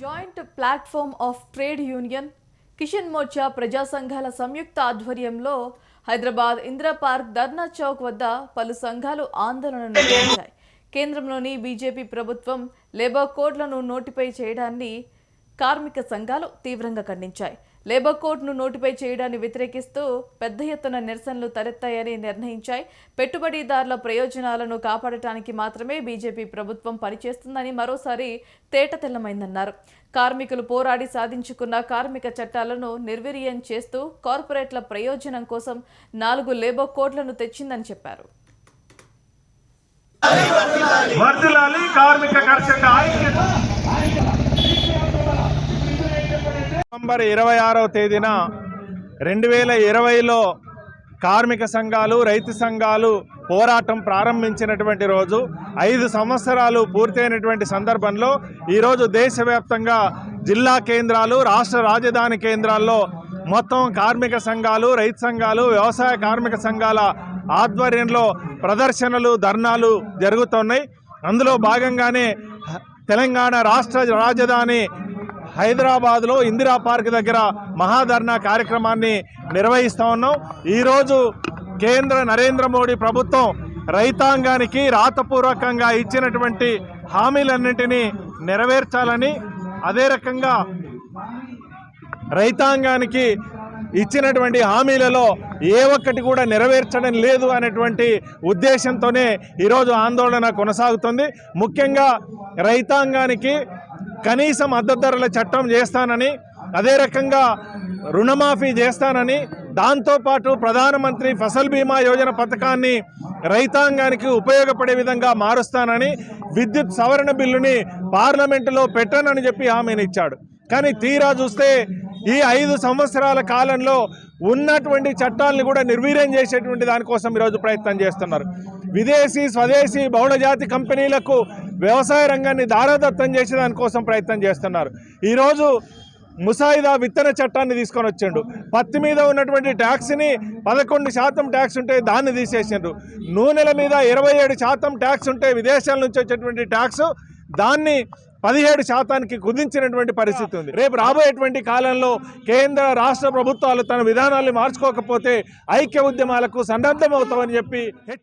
Joint platform of trade union Kisan Morcha ప్రజా సంఘాల సంయుక్త ఆధ్వర్యంలో హైదరాబాద్ ఇందిరా పార్క్ ధర్నా చౌక్ వద్ద పలు సంఘాలు ఆందోళన నిర్వహించాయి. కేంద్రంలోని బీజేపీ ప్రభుత్వం లేబర్ కోడ్లను నోటిఫై చేయడాన్ని కార్మిక సంఘాలు తీవ్రంగా ఖండించాయి. లేబర్ కోడ్ను నోటిఫై చేయడాన్ని వ్యతిరేకిస్తూ పెద్ద ఎత్తున నిరసనలు తలెత్తాయని నిర్ణయించాయి. పెట్టుబడిదారుల ప్రయోజనాలను కాపాడటానికి మాత్రమే బీజేపీ ప్రభుత్వం పనిచేస్తుందని మరోసారి తేటతెల్లమైందన్నారు కార్మికులు పోరాడి సాధించుకున్న కార్మిక చట్టాలను నిర్వీర్యం చేస్తూ కార్పొరేట్ల ప్రయోజనం కోసం నాలుగు లేబర్ కోడ్లను తెచ్చిందని చెప్పారు. కార్మిక కర్షక ఐక్యత. డిసెంబర్ ఇరవై ఆరవ తేదీన రెండు వేల ఇరవైలో కార్మిక సంఘాలు రైతు సంఘాలు పోరాటం ప్రారంభించినటువంటి రోజు ఐదు సంవత్సరాలు పూర్తయినటువంటి సందర్భంలో ఈరోజు దేశవ్యాప్తంగా జిల్లా కేంద్రాలు రాష్ట్ర రాజధాని కేంద్రాల్లో మొత్తం కార్మిక సంఘాలు రైతు సంఘాలు వ్యవసాయ కార్మిక సంఘాల ఆధ్వర్యంలో ప్రదర్శనలు ధర్నాలు జరుగుతున్నాయి. అందులో భాగంగానే తెలంగాణ రాష్ట్ర రాజధాని హైదరాబాద్లో ఇందిరా పార్క్ దగ్గర మహాధర్నా కార్యక్రమాన్ని నిర్వహిస్తూ ఉన్నాం. ఈరోజు కేంద్ర నరేంద్ర మోడీ ప్రభుత్వం రైతాంగానికి రాతపూర్వకంగా ఇచ్చినటువంటి హామీలన్నింటినీ నెరవేర్చాలని అదే రకంగా రైతాంగానికి ఇచ్చినటువంటి హామీలలో ఏ ఒక్కటి కూడా నెరవేర్చడం లేదు అనేటువంటి ఉద్దేశంతోనే ఈరోజు ఆందోళన కొనసాగుతుంది. ముఖ్యంగా రైతాంగానికి కనీస మద్దతు ధరల చట్టం చేస్తానని అదే రకంగా రుణమాఫీ చేస్తానని దాంతోపాటు ప్రధానమంత్రి ఫసల్ బీమా యోజన పథకాన్ని రైతాంగానికి ఉపయోగపడే విధంగా మారుస్తానని విద్యుత్ సవరణ బిల్లుని పార్లమెంటులో పెట్టనని చెప్పి హామీని ఇచ్చాడు కానీ తీరా చూస్తే ఈ ఐదు సంవత్సరాల కాలంలో ఉన్నటువంటి చట్టాలను కూడా నిర్వీర్యం చేసేటువంటి దానికోసం ఈరోజు ప్రయత్నం చేస్తున్నారు. విదేశీ స్వదేశీ బహుళజాతి కంపెనీలకు వ్యవసాయ రంగాన్ని దారాదత్తం చేసే దానికోసం ప్రయత్నం చేస్తున్నారు. ఈరోజు ముసాయిదా విత్తన చట్టాన్ని తీసుకొని వచ్చిండు. పత్తి మీద ఉన్నటువంటి ట్యాక్స్ని పదకొండు శాతం ట్యాక్స్ ఉంటే దాన్ని తీసేసిండ్రు. నూనెల మీద ఇరవై ఏడు శాతం ట్యాక్స్ ఉంటే విదేశాల నుంచి వచ్చేటువంటి ట్యాక్స్ దాన్ని పదిహేడు శాతానికి కుదించినటువంటి పరిస్థితి ఉంది. రేపు రాబోయేటువంటి కాలంలో కేంద్ర రాష్ట్ర ప్రభుత్వాలు తన విధానాన్ని మార్చుకోకపోతే ఐక్య ఉద్యమాలకు సన్నద్ధమవుతామని చెప్పి